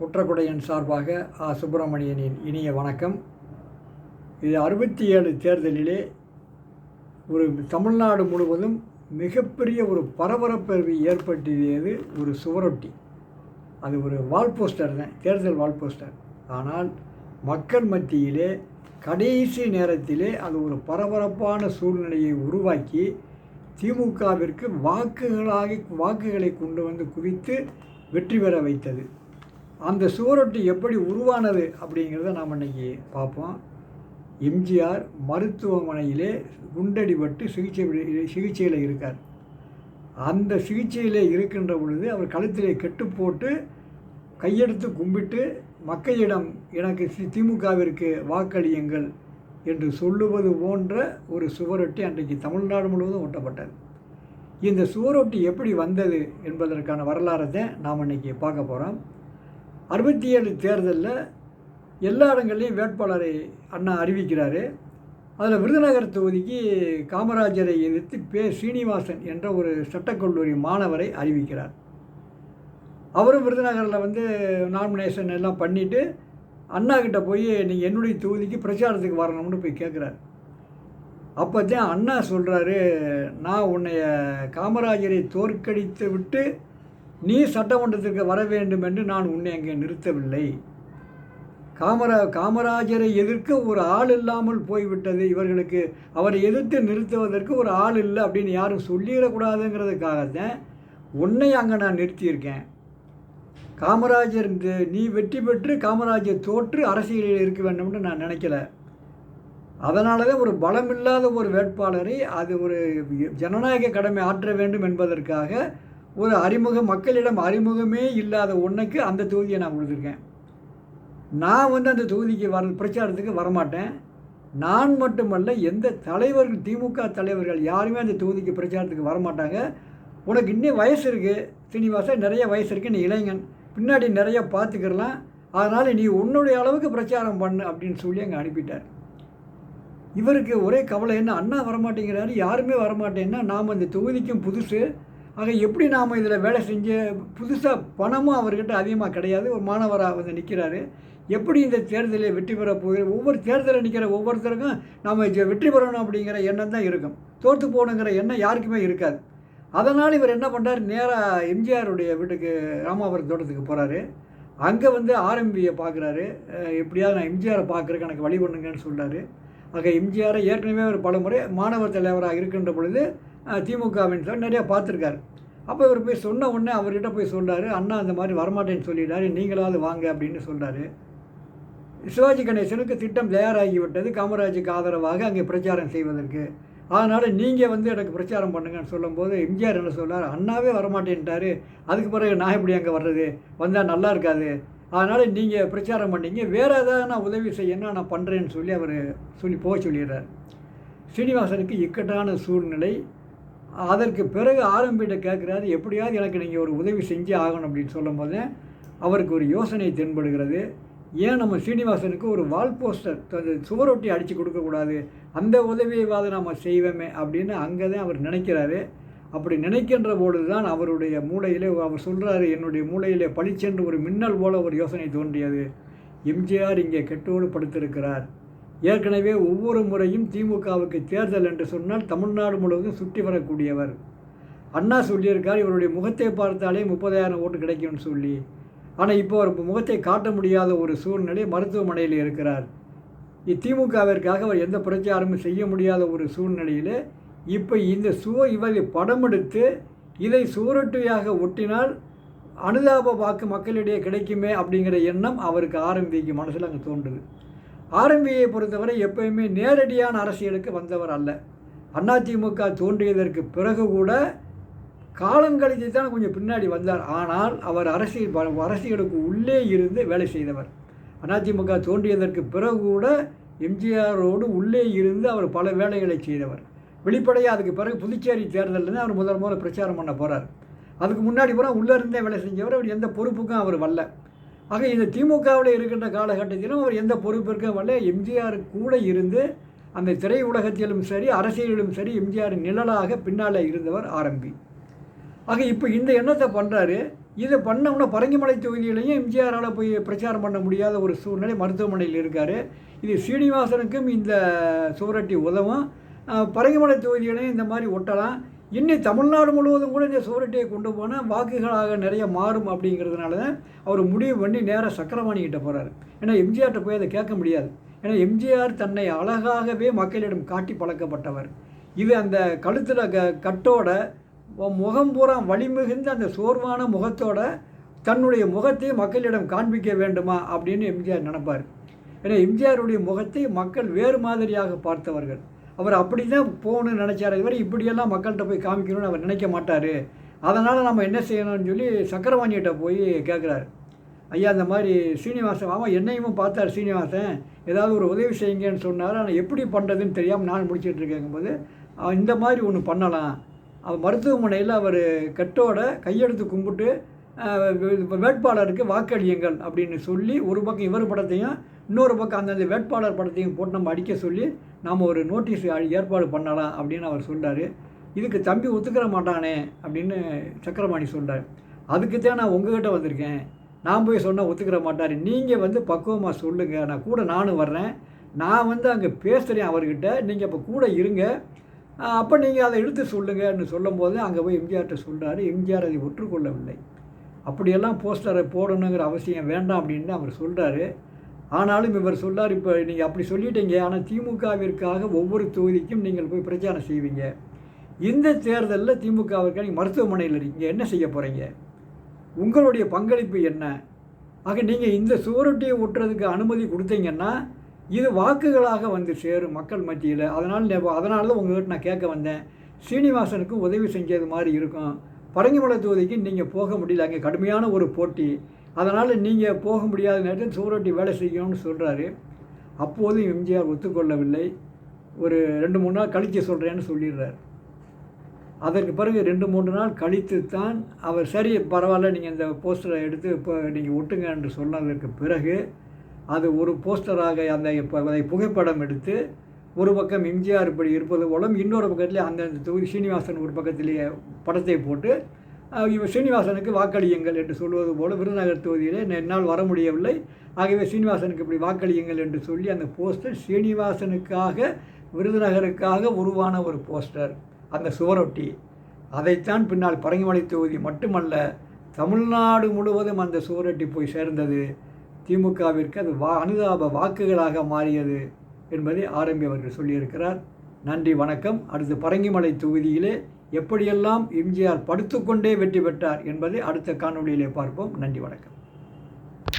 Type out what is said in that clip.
குற்றக்குடையன் சார்பாக ஆ. சுப்பிரமணியனின் இனிய வணக்கம். இது அறுபத்தி ஏழு தேர்தலிலே ஒரு தமிழ்நாடு முழுவதும் மிகப்பெரிய ஒரு பரபரப்பு ஏற்படுத்தியது ஒரு சுவரொட்டி. அது ஒரு வால் போஸ்டர் தான் தேர்தல் வால் போஸ்டர். ஆனால் மக்கள் மத்தியிலே கடைசி நேரத்திலே அது ஒரு பரபரப்பான சூழ்நிலையை உருவாக்கி திமுகவிற்கு வாக்குகளாக வாக்குகளை கொண்டு வந்து குவித்து வெற்றி பெற வைத்தது. அந்த சுவரொட்டி எப்படி உருவானது அப்படிங்கிறத நாம் இன்றைக்கி பார்ப்போம். எம்ஜிஆர் மருத்துவமனையிலே குண்டடிபட்டு சிகிச்சை சிகிச்சையில் இருக்கார். அந்த சிகிச்சையில் இருக்கின்ற பொழுது அவர் கழுத்திலே கெட்டு போட்டு கையெடுத்து கும்பிட்டு மக்களிடம் எனக்கு சி- திமுகவிற்கு வாக்களியுங்கள் என்று சொல்லுவது போன்ற ஒரு சுவரொட்டி அன்றைக்கு தமிழ்நாடு முழுவதும் ஒட்டப்பட்டது. இந்த சுவரொட்டி எப்படி வந்தது என்பதற்கான வரலாறத்தை நாம் இன்றைக்கி பார்க்க போகிறோம் அறுபத்தி ஏழு தேர்தலில் எல்லா இடங்கள்லையும் வேட்பாளரை அண்ணா அறிவிக்கிறாரு. அதில் விருதுநகர் தொகுதிக்கு காமராஜரை எதிர்த்து பே. சீனிவாசன் என்ற ஒரு சட்டக்கல்லூரி மாணவரை அறிவிக்கிறார். அவரும் விருதுநகரில் வந்து நாமினேஷன் எல்லாம் பண்ணிவிட்டு அண்ணா கிட்ட போய் நீங்கள் என்னுடைய தொகுதிக்கு பிரச்சாரத்துக்கு வரணும்னு போய் கேட்குறாரு அப்போ தான் அண்ணா சொல்கிறாரு நான் உன்னைய காமராஜரை தோற்கடித்து விட்டு நீ சட்டமன்றத்திற்கு வர வேண்டும் என்று நான் உன்னை அங்கே நிறுத்தவில்லை. காமரா காமராஜரை எதிர்க்க ஒரு ஆள் இல்லாமல் போய்விட்டது. இவர்களுக்கு அவரை எதிர்த்து நிறுத்துவதற்கு ஒரு ஆள் இல்லை அப்படின்னு யாரும் சொல்லிடக்கூடாதுங்கிறதுக்காகத்தான் உன்னை அங்கே நான் நிறுத்தியிருக்கேன். காமராஜர் இந்த நீ வெற்றி பெற்று காமராஜர் தோற்று அரசியலில் இருக்க வேண்டும்னு நான் நினைக்கல. அதனால தான் ஒரு பலமில்லாத ஒரு வேட்பாளரை அது ஒரு ஜனநாயக கடமை ஆற்ற வேண்டும் என்பதற்காக ஒரு அறிமுகம் மக்களிடம் அறிமுகமே இல்லாத ஒன்றுக்கு அந்த தொகுதியை நான் கொடுத்துருக்கேன். நான் வந்து அந்த தொகுதிக்கு வர பிரச்சாரத்துக்கு வரமாட்டேன். நான் மட்டுமல்ல எந்த தலைவர்கள் திமுக தலைவர்கள் யாருமே அந்த தொகுதிக்கு பிரச்சாரத்துக்கு வரமாட்டாங்க. உனக்கு இன்னும் வயசு இருக்குது சீனிவாசா நிறைய வயசு இருக்குது நீ இளைஞன். பின்னாடி நிறைய பார்த்துக்கிறலாம். அதனால் நீ உன்னுடைய அளவுக்கு பிரச்சாரம் பண்ணு அப்படின்னு சொல்லி அங்கே அனுப்பிட்டார். இவருக்கு ஒரே கவலை என்ன? அண்ணா வரமாட்டேங்கிறாரு யாருமே வரமாட்டேன்னா நாம் அந்த தொகுதிக்கும் புதுசு ஆக எப்படி நாம் இதில் வேலை செஞ்சு புதுசாக பணமும் அவர்கிட்ட அதிகமாக கிடையாது. ஒரு மாணவராக வந்து நிற்கிறாரு எப்படி இந்த தேர்தலில் வெற்றி பெற போகிற ஒவ்வொரு தேர்தலில் நிற்கிற ஒவ்வொருத்தருக்கும் நாம் வெற்றி பெறணும் அப்படிங்கிற எண்ணம் தான் இருக்கும். தோற்று போகணுங்கிற எண்ணம் யாருக்குமே இருக்காது. அதனால் இவர் என்ன பண்ணுறார் நேராக எம்ஜிஆருடைய வீட்டுக்கு ராமாபுரம் தோட்டத்துக்கு போகிறாரு அங்கே வந்து ஆர்எம்பியை பார்க்குறாரு எப்படியாவது நான் எம்ஜிஆரை பார்க்குறக்கு எனக்கு வழி பண்ணுங்கன்னு சொல்கிறாரு ஆக எம்ஜிஆரை ஏற்கனவே ஒரு பலமுறை மாணவர் தலைவராக இருக்கின்ற பொழுது திமுகவின் சார் நிறையா பார்த்துருக்காரு. அப்போ இவர் போய் சொன்ன உடனே அவர்கிட்ட போய் சொன்னார் அண்ணா அந்த மாதிரி வரமாட்டேன்னு சொல்லிட்டாரு நீங்களாவது வாங்க அப்படின்னு சொல்கிறாரு சிவாஜி கணேசனுக்கு திட்டம் தயாராகிவிட்டது காமராஜுக்கு ஆதரவாக அங்கே பிரச்சாரம் செய்வதற்கு. அதனால் நீங்கள் வந்து எனக்கு பிரச்சாரம் பண்ணுங்கன்னு சொல்லும்போது எம்ஜிஆர் என்ன சொன்னார் அண்ணாவே வரமாட்டேன்ட்டாரு. அதுக்கு பிறகு நான் எப்படி அங்கே வர்றது? வந்தால் நல்லா இருக்காது. அதனால் நீங்கள் பிரச்சாரம் பண்ணீங்க. வேறு ஏதாவது நான் உதவி செய்யணும் நான் பண்ணுறேன்னு சொல்லி அவர் சொல்லி போக சொல்லிடுறார். ஸ்ரீனிவாசனுக்கு இக்கட்டான சூழ்நிலை. அதற்கு பிறகு ஆரம்பிட்ட கேட்குறாரு எப்படியாவது எனக்கு நீங்கள் ஒரு உதவி செஞ்சே ஆகணும் அப்படின்னு சொல்லும்போது அவருக்கு ஒரு யோசனை தென்படுகிறது. ஏன் நம்ம சீனிவாசனுக்கு ஒரு வால் போஸ்டர் சுவரொட்டி அடித்து கொடுக்கக்கூடாது அந்த உதவியவாது நம்ம செய்வோமே அப்படின்னு அங்கே தான் அவர் நினைக்கிறாரு. அப்படி நினைக்கின்ற பொழுது தான் அவருடைய மூளையிலே அவர் சொல்கிறாரு என்னுடைய மூளையிலே பளிச்சென்று ஒரு மின்னல் போல ஒரு யோசனை தோன்றியது. எம்ஜிஆர் இங்கே கெட்டோடு படுத்திருக்கிறார். ஏற்கனவே ஒவ்வொரு முறையும் திமுகவுக்கு தேர்தல் என்று சொன்னால் தமிழ்நாடு முழுவதும் சுற்றி வரக்கூடியவர். அண்ணா சொல்லியிருக்கார் இவருடைய முகத்தை பார்த்தாலே முப்பதாயிரம் ஓட்டு கிடைக்கும்னு சொல்லி. ஆனால் இப்போ அவர் முகத்தை காட்ட முடியாத ஒரு சூழ்நிலை மருத்துவமனையில் இருக்கிறார். இத்திமுகவிற்காக அவர் எந்த பிரச்சாரமும் செய்ய முடியாத ஒரு சூழ்நிலையில் இப்போ இந்த சுவ இவரை படம் எடுத்து இதை சுவரொட்டியாக ஒட்டினால் அனுதாப வாக்கு மக்களிடையே கிடைக்குமே அப்படிங்கிற எண்ணம் அவருக்கு ஆரம்பிக்கு மனசில் அங்கே தோன்றுது. ஆரம்பியை பொறுத்தவரை எப்பயுமே நேரடியான அரசியலுக்கு வந்தவர் அல்ல. அதிமுக தோன்றியதற்கு பிறகு கூட காலங்கழித்து தான் கொஞ்சம் பின்னாடி வந்தார். ஆனால் அவர் அரசியல் அரசியலுக்கு உள்ளே இருந்து வேலை செய்தவர். அதிமுக தோன்றியதற்கு பிறகு கூட எம்ஜிஆரோடு உள்ளே இருந்து அவர் பல வேலைகளை செய்தவர். வெளிப்படையாக அதுக்கு பிறகு புதுச்சேரி தேர்தலில் அவர் முதல் முதல்ல பிரச்சாரம் பண்ண போகிறார் அதுக்கு முன்னாடி பூரா உள்ளே இருந்தே வேலை செஞ்சவர். அவர் எந்த பொறுப்புக்கும் அவர் வரல. ஆக இந்த திமுகவில் இருக்கின்ற காலகட்டத்திலும் அவர் எந்த பொறுப்பிற்கும் வரல. எம்ஜிஆர் கூட இருந்து அந்த திரை உலகத்திலும் சரி அரசியலிலும் சரி எம்ஜிஆர் நிழலாக பின்னால் இருந்தவர் ஆரம்பி ஆக இப்போ இந்த எண்ணத்தை பண்ணுறாரு இதை பண்ணோம்னா பரங்கிமலை தொகுதியிலையும் எம்ஜிஆரால் போய் பிரச்சாரம் பண்ண முடியாத ஒரு சூழ்நிலை மருத்துவமனையில் இருக்கார். இது சீனிவாசனுக்கும் இந்த சுவரொட்டி உதவும். பரங்கிமலை தொகுதியிலையும் இந்த மாதிரி ஒட்டலாம். இன்னும் தமிழ்நாடு முழுவதும் கூட இந்த சுவரட்டியை கொண்டு போனால் வாக்குகளாக நிறைய மாறும் அப்படிங்கிறதுனால தான் அவர் முடிவு பண்ணி நேராக சக்கரவாணிகிட்ட போகிறார் ஏன்னா எம்ஜிஆர்கிட்ட போய் அதை கேட்க முடியாது. ஏன்னா எம்ஜிஆர் தன்னை அழகாகவே மக்களிடம் காட்டி பழக்கப்பட்டவர். இது அந்த கழுத்தில் க கட்டோட முகம் பூரா வலிமிகுந்த அந்த சோர்வான முகத்தோட தன்னுடைய முகத்தை மக்களிடம் காண்பிக்க வேண்டுமா அப்படின்னு எம்ஜிஆர் நினைப்பார். ஏன்னா எம்ஜிஆருடைய முகத்தை மக்கள் வேறு மாதிரியாக பார்த்தவர்கள். அவர் அப்படி தான் போகணும்னு நினச்சார். இதுவரை இப்படியெல்லாம் மக்கள்கிட்ட போய் காமிக்கணும்னு அவர் நினைக்க மாட்டார். அதனால் நம்ம என்ன செய்யணும்னு சொல்லி சக்கரவாணிகிட்ட போய் கேட்குறாரு ஐயா இந்த மாதிரி சீனிவாசன் ஆமாம் என்னையும் பார்த்தார் சீனிவாசன். ஏதாவது ஒரு உதவி செய்யுங்கன்னு சொன்னார். ஆனால் எப்படி பண்ணுறதுன்னு தெரியாமல் நான் முடிச்சிட்டு இருக்கேங்கும்போது இந்த மாதிரி ஒன்று பண்ணலாம். அவர் மருத்துவமனையில் அவர் கட்டோட கையெடுத்து கும்பிட்டு வேட்பாளருக்கு வாக்களியுங்கள் அப்படின்னு சொல்லி ஒரு பக்கம் இவர் படத்தையும் இன்னொரு பக்கம் அந்தந்த வேட்பாளர் படத்தையும் போட்டு நம்ம அடிக்க சொல்லி நாம் ஒரு நோட்டீஸ் ஏற்பாடு பண்ணலாம் அப்படின்னு அவர் சொல்கிறார் இதுக்கு தம்பி ஒத்துக்கிற மாட்டானே அப்படின்னு சக்கரபாணி சொல்கிறார் அதுக்குத்தான் நான் உங்ககிட்ட வந்திருக்கேன். நான் போய் சொன்னால் ஒத்துக்கிற மாட்டார். நீங்கள் வந்து பக்குவமாக சொல்லுங்கள் நான் கூட நானும் வர்றேன். நான் வந்து அங்கே பேசுகிறேன் அவர்கிட்ட. நீங்கள் அப்போ கூட இருங்க. அப்போ நீங்கள் அதை எடுத்து சொல்லுங்கன்னு சொல்லும்போது அங்கே போய் எம்ஜிஆர்கிட்ட சொல்கிறாரு எம்ஜிஆர் அதை ஒற்றுக்கொள்ளவில்லை. அப்படியெல்லாம் போஸ்டரை போடணுங்கிற அவசியம் வேண்டாம் அப்படின்னு அவர் சொல்கிறாரு ஆனாலும் இவர் சொல்கிறார் இப்போ நீங்கள் அப்படி சொல்லிட்டீங்க ஆனால் திமுகவிற்காக ஒவ்வொரு தொகுதிக்கும் நீங்கள் போய் பிரச்சாரம் செய்வீங்க. இந்த தேர்தலில் திமுகவிற்காக நீங்கள் மருத்துவமனையில் இருக்கீங்க என்ன செய்ய போகிறீங்க உங்களுடைய பங்களிப்பு என்ன? ஆக நீங்கள் இந்த சுவரொட்டியை ஒட்டுறதுக்கு அனுமதி கொடுத்தீங்கன்னா இது வாக்குகளாக வந்து சேரும் மக்கள் மத்தியில். அதனால் அதனால தான் உங்கள்கிட்ட நான் கேட்க வந்தேன். சீனிவாசனுக்கும் உதவி செஞ்சது மாதிரி இருக்கும். பரங்கிமலை தொகுதிக்கு நீங்கள் போக முடியல. அங்கே கடுமையான ஒரு போட்டி. அதனால் நீங்கள் போக முடியாத நேரத்தில் சூரட்டி வேலை செய்யணும்னு சொல்கிறாரு அப்போதும் எம்ஜிஆர் ஒத்துக்கொள்ளவில்லை. ஒரு ரெண்டு மூணு நாள் கழித்து சொல்கிறேன்னு சொல்லிடுறார். அதற்கு பிறகு ரெண்டு மூன்று நாள் கழித்து தான் அவர் சரி பரவாயில்ல நீங்கள் இந்த போஸ்டரை எடுத்து இப்போ நீங்கள் ஒட்டுங்க என்று சொன்னதற்கு பிறகு அது ஒரு போஸ்டராக அந்த இப்போ அதை புகைப்படம் எடுத்து ஒரு பக்கம் எம்ஜிஆர் இப்படி இருப்பது போலும் இன்னொரு பக்கத்திலே அந்த தொகுதி சீனிவாசன் ஒரு பக்கத்திலேயே படத்தை போட்டு இவர் சீனிவாசனுக்கு வாக்களியுங்கள் என்று சொல்வது போல விருதுநகர் தொகுதியிலே என்னால் வர முடியவில்லை. ஆகவே சீனிவாசனுக்கு இப்படி வாக்களியுங்கள் என்று சொல்லி அந்த போஸ்டர் சீனிவாசனுக்காக விருதுநகருக்காக உருவான ஒரு போஸ்டர் அந்த சுவரொட்டி. அதைத்தான் பின்னால் பரங்கிமலை தொகுதி மட்டுமல்ல தமிழ்நாடு முழுவதும் அந்த சுவரொட்டி போய் சேர்ந்தது. திமுகவிற்கு அது வா அனுதாப வாக்குகளாக மாறியது. என்பதை ஆரம்பி அவர்கள் சொல்லியிருக்கிறார். நன்றி வணக்கம். அடுத்து பரங்கிமலை தொகுதியிலே எப்படியெல்லாம் எம்ஜிஆர் படுத்துக்கொண்டே வெற்றி பெற்றார் என்பதை அடுத்த காணொளியிலே பார்ப்போம். நன்றி வணக்கம்.